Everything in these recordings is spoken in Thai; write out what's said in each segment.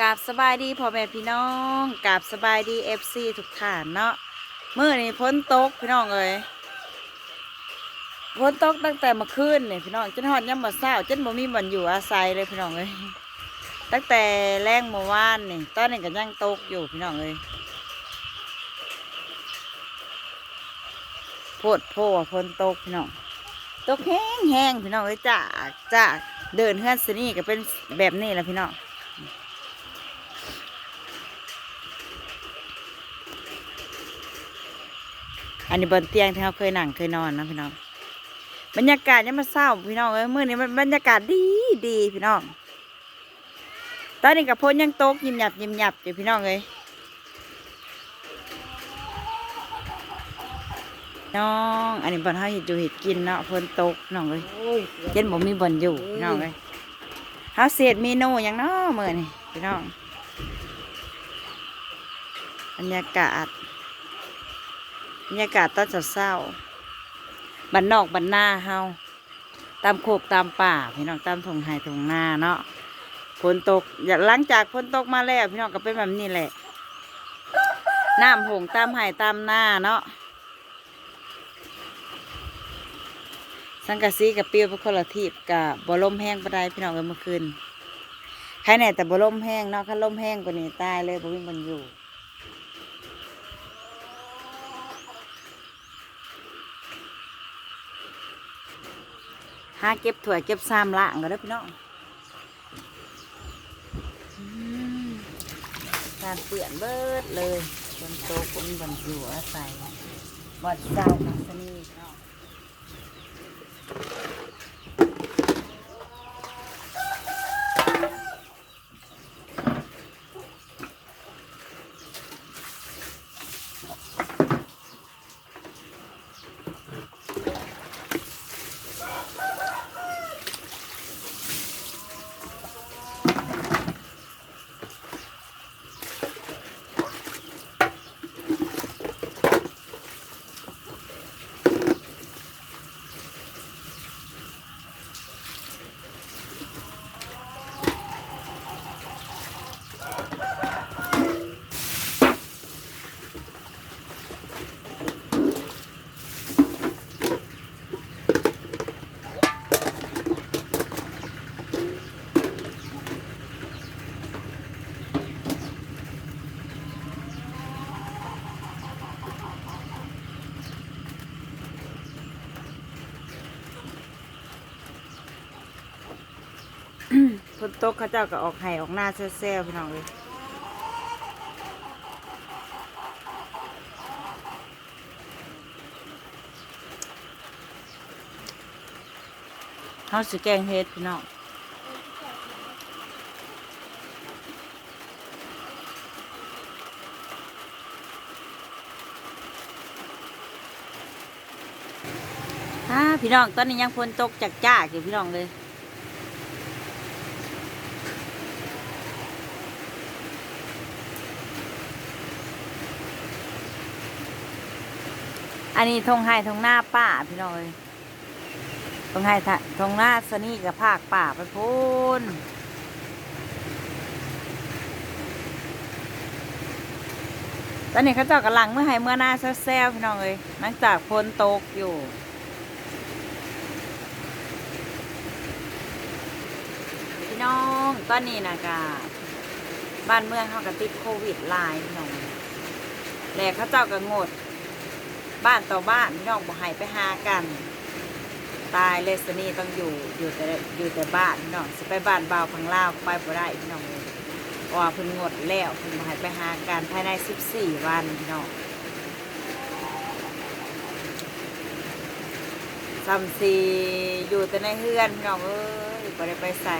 กาบสบายดีพ่อแม่พี่น้องกาบสบายดีเอฟซีทุกท่านเนาะเมื่อนี้พ้นตกพี่น้องเอ้ยพ้นตกตั้งแต่เมื่อคืนเนี่ยพี่น้องจนหอดย่ำบ่เศร้าจนบ่มีบ่อนอยู่อาศัยเลยพี่น้องเอ้ยตั้งแต่แรงเมื่อวานนี่ตอนนี้ก็ยังตกอยู่พี่น้องเอ้ยโพดโพว่พ้นตกพี่น้องตกแห้งแห้งๆพี่น้องเอ้ยจากจากเดินเฮือนสนี่ก็เป็นแบบนี้แหละพี่น้อง อันนี้บนเตียงที่เราเคยนั่งเคยนอนนะพี่น้อง บรรยากาศยังมาเศร้าพี่น้องเอ้ยมื่อนี้มันบรรยากาศดีดีพี่น้อง ตอนนี้กับพนยังโต๊กยิ้มหยับยิ้มหยับอยู่พี่น้องเอ้ยน้อง อันนี้บอนเฮาเห็ดอยู่เห็ดกินเนาะพนโต๊กน้องเอ้ยยเย็นบ่มีบอนอยู่พี่น้องเอ้ยเฮาเศษเมนูหยังเนาะมื่อนี้พี่น้องบรรยากาศ บรรยากาศตอนเศร้าๆบันนอกบันหน้าเฮาตามโคกตามป่าพี่น้องตามทงไห่ทงหน้าเนาะฝนตกอยาหลังจากฝนตกมาแล้ว พี่น้องก็เป็นแบบนี้แหละน้ำหงตามไห่ตามหน้าเนาะสังกะสีกับเปรียวเป็นคนละทีบกับบอลมแห้งปได้พี่น้องกันเมื่อคืนใครแน่แต่บอลมแห้งเนาะถ้าลมแห้งกว่านี้ตายเลยบ่มีมันอยู่ หาเก็บถั่วยเก็บซ้ำละก็ได้อพี่น้องอืมการเปื่อนเบิดเลยคนโตคนบันอยู่อาศัยบอดเจ้าคัสนีเนาะค นโตเขาเจ้าก็ออกไห่ออกหน้าแซ่ๆพี่น้องเลยเขาสิแกงเฮ็ดพี่น้องพี่น้องตอนนี้ยังฝนตกจากจ้าอยู่พี่น้องเลย อันนี้ทงไห้ทงหน้าป้าพี่น้องเลยทงไห้ทงหน้าสนี่กับภาคป่าไปพูนตอนนี้เขาเจ้ากำลังเมื่อไห้เมื่อหน้าแซ่บๆพี่น้องเลยหลังจากฝนตกอยู่พี่น้องตอนนี้นะกะบ้านเมืองเขาก็ติดโควิดลายพี่น้องแหลกเขาเจ้าก็งด บ้านต่อบ้านพี่น้องบอกให้ไปหากัน ตายเลสนี่ต้องอยู่อยู่แต่อยู่แต่บ้านพี่น้องสิไปบ้านบ่าวพังลาวไปบ่ได้พี่น้องว่าเพิ่นงดแล้วเพิ่นบอกให้ไปหากันภายใน 14 วันพี่น้องซัมซีอยู่แต่ในเฮือนพี่น้องเอ้ยบ่ได้ไปใส่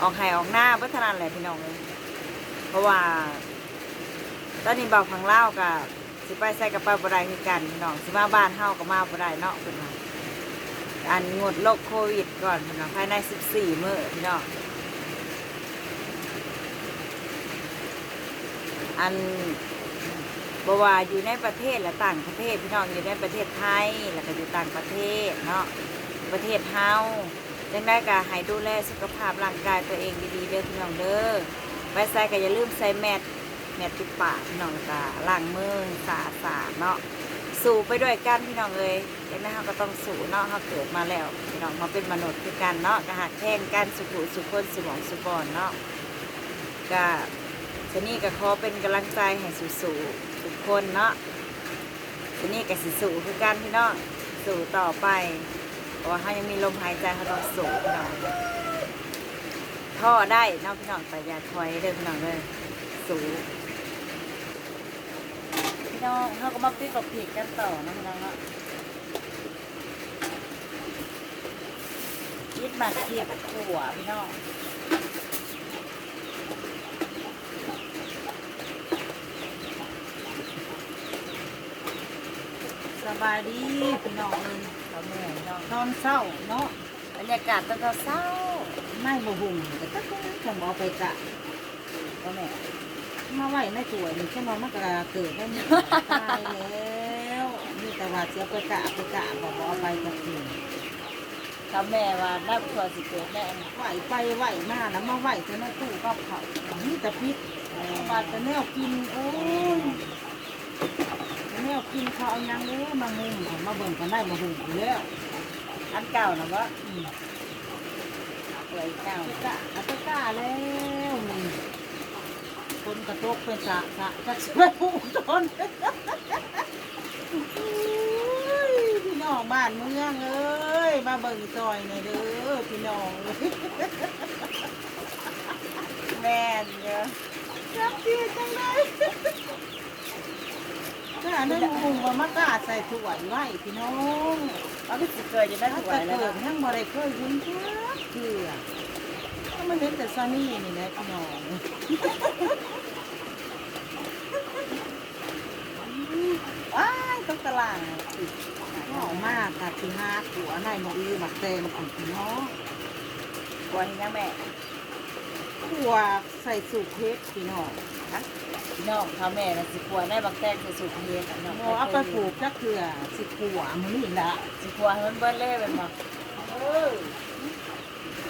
ออกไห้ออกหน้าพัฒนาแหละพี่น้องเลยเพราะว่าตอนนี้บ่าวพังลาวกับ สิไปใส่กระเป๋าบ่ได้คือกันพี่น้องสิมาบ้านเฮาก็มาบ่ได้เนาะเพิ่นว่าอันงดโรคโควิดก่อนพี่น้องภายใน 14มื้อพี่น้องอันบ่ว่าอยู่ในประเทศและต่างประเทศพี่น้องอยู่ในประเทศไทยแล้วก็อยู่ต่างประเทศเนาะประเทศเฮาจังได้ก็ให้ดูแลสุขภาพร่างกายตัวเองดีๆเด้อพี่น้องเด้อไปใส่ก็อย่าลืมใส่แมส แมสปิดปากพี่น้องก็ล้างมือสะอาเนาะสู่ไปด้วยกันพี่น้องเอ้ยจังได้เราก็ต้องสู่เนาะเราเกิดมาแล้วพี่น้องมาเป็นมนุษย์คือกันเนาะก็หักแข่งกันสุขุสุขคนสมองสุบอนเนาะก็ชนี่ก็ขอเป็นกำลังใจให้สู่ๆทุกคนเนาะชนี่ก็สิสู่คือกันพี่น้องสู่ต่อไปเพราะว่าเขายังมีลมหายใจเขาต้องสูงพี่น้องท่อได้เน้องพี่น้องแต่อย่าถอยเด้อพี่น้องเลยสู่ น้องเขาก็มาปิดกับผีกันต่อนะพี่น้องเนาะยิดหมากเขียบขัวพี่น้องสบายดีพี่น้องเลยเราเมื่อยเนอนเศร้าเนาะบรรยากาศตอนเช้าไม่บ่หุ่งแต่ก็ต้องผมเอาไปกะก็แม่ มาไว้ในตัวนี่แค่นอนมันก็เกิดได้นี่ตายแล้วนี่แต่ว่าเสียไปกะไปกะบอกว่าเอาไปกับทีถ้าแม่ว่านับตัวสิเกิดแน่นะไหวไปไหวมาแล้วมาไหวจนในตู้ก็เผานี่แต่พิษบาดแต่แนวกินโอ้ยแนวกินเขาเอายังเลยมามุมเอามาเบิ่งกันได้มาหุ่งอยู่แล้วอันเก่านะวะอืมสวยเก่าไปกะเอาไปกะแล้วนี่ค นกระตกเป็นสะสะจะช่วยผู้ทนพี่น้องบ้านเมืองเอ้ยมาเบิ่งซอยหน่อยเด้อพี่น้องแม่นเยอะรักเสียจังเลยถ้านั่นมุงบ่มากาใส่ถ้วไว้พี่น้องเอาก็สิเกิดจะได้ถ้าสวแล้วเกิดนะทั้งบ่ได้เคยเห็นเพื่อเพื่อถ้ามันเห็นแต่ซานี่นี่แหละพี่น้อง ว้ายต้องตารางสิ น้ องมากค่ะที่ห้าขัวในหมกลือหมักแตงของพี่น้องกวนยังแม่ขัวใส่สูตรเพชรพี่น้องพี่น้องเขาแม่นะสิกลัวได้บักแตงใส่สูตรเฮ็ดน้องเอาไปปลูกจักเถื่อสิขัวมันนี่ละสิกลัวให้มันเบิ้ลเล่เป็นบ่เออ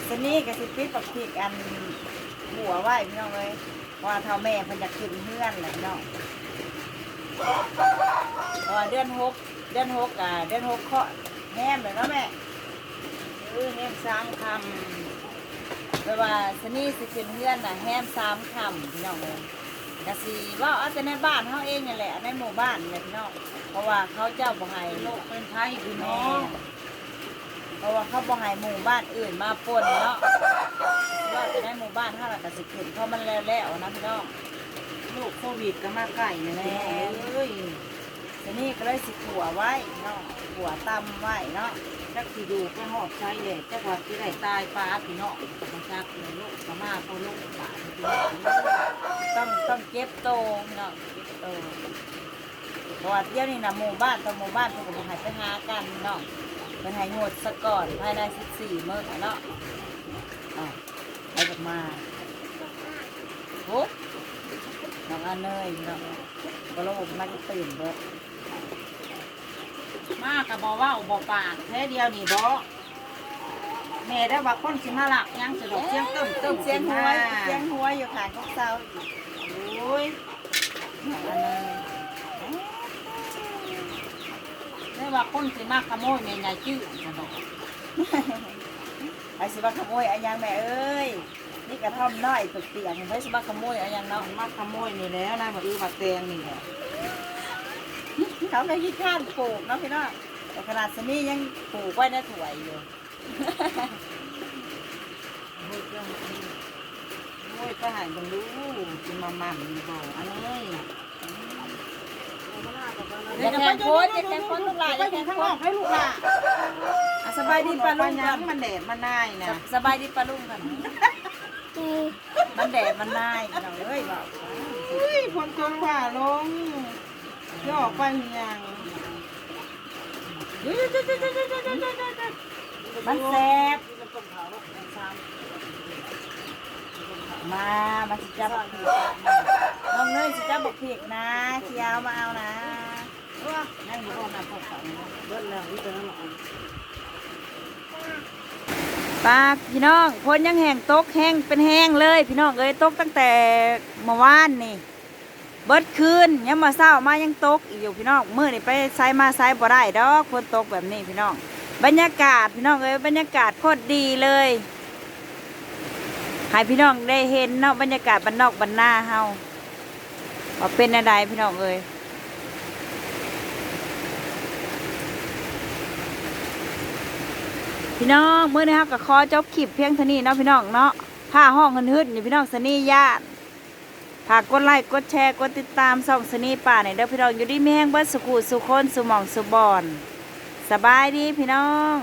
สนี่กับสิปิดปักผิกอันหัวไหวพี่น้องเลยว่าเท่าแม่พิ่นอยากขึ้นเพื่อนแหละพี่น้องว่าเดือนหก เดือนหกอะเดือนหกเคาะแฮมเลยเนาะแม่เออแฮมสามคำแปลว่าสนี่สิขึ้นเพื่อนน่ะแฮมสามคำพี่น้องเลยกะสีว่าเอาแต่ในบ้านเขาเองนี่แหละในหมู่บ้านเนี่แหละพี่น้องเพราะว่าเขาเจ้าบ่ให้โลกเป็นไทยพี่น้องเพราะว่าเขาบ่ให้หมู่บ้านอื่นมาปนเนาะว่าจะได้หมู่บ้านถ้าเราก็สิขึ้นเพราะมันแล้วแล้วนะพี่น้องโลกโควิดก็มาใกล้นี่แหละเอ้ย ทีนี้ก็เลยสิขัวไว้เนาะขัวตำไว้เนาะจักสิดูไปหอบใช้เลยจักว่าสิได้ตายฟ้าพี่เน้องก็บ่จักเลยลกก็มาเขาโลกบาต้องต้องเก็บโตพี่น้องเก็บโตเพราะว่าเที่ยวนี้นะหมู่บ้านต่อหมู่บ้านเพิ่นก็บ่ให้ไปหากันเนาะเพิ่นให้งดซะก่อนภายใน14มื้อเนาะอะไปกลับมาโอ้น้องอันเนยพี่น้องก็ระบบมันจะตื่นเบิด มาก็บ่เว้าบ่ปากแท้เดียวนี่บ่แม่ได้ว่าคนสิมาหลักยังสิดอกเสียงตึ้มตึ้มเสียงหัวขึ้นมาเสียงหัวอยู่ข้างของเสาอีกโอ้ยน้องอันเนยได้ว่าคนสิมาขโมยแม่ใหญ่จื้อจะดอกไอ้สิบักขโมยอะไรยังแม่เอ้ยนี่กระท่อมน้อยตึกเตียงไอ้สิบักขโมยอะไรยังน้อเนาะงมาขโมยนี่แล้วนะบ่อือบัดแตงนี่แหละ เขาไม่ขี้ข้านปลูกเนาะพี่น้องแต่ขนาดสนี่ยังปลูกไว้ในถ้วยอยู่โอ้ยเจ้าโอ้ยไปหายบังดูสิมาหมั่นนี่บ่อันนี้อย่าแข่งโพสอย่าแข่งโพสลูกหลานอย่าไปแข่งข้างโพนอสกให้ลูกหลานอะสบายดีปลาลุงยักังนมันแดดมันนายนะสบายดีปลาลุงกันมันแดดมันนายพี่น้องเอ้ยบอกเฮ้ยฝนตกฝ่าลง ย่ออกไปยังมันแซ่บมามาสิจับบักผิกน้องเนยสิจับบักผิกนะเคียวมาเอานะนั่งอยู่ก่อนนะพวกเขาเบิ้ลแล้วนี่เป็นน้ำปากพี่น้องพ้นยังแห้งตกแห้งเป็นแห้งเลย พี่น้องเอ้ยตกตั้งแต่เมื่อวานนี่ เบิดคืนยังมาเศร้ามายังตกอีกอยู่พี่น้องมือนี่ไปไซมาไซบ่ได้ดอกฝนตกแบบนี้พี่น้อง บรรยากาศพี่น้องเอ้ยบรรยากาศโคตรดีเลยให้พี่น้องได้เห็นเนาะบรรยากาศบ้านนอกบ้านนาเฮาว่าเป็นอะไรพี่น้องเอ้ยพี่น้องเมื้อนี้เฮาก็ขอจบคลิปเพียงเท่านี้เนาะพี่น้องเนาะผ้าห้องหึดๆนี่พี่น้องสนี่ญาติ ฝากกดไลค์กดแชร์กดติดตามส่องสนีป่าในเด้อพี่น้องอยู่ดีแม่งเบิดสุขุสุคนสุหมองสุบอน สบายดีพี่น้อง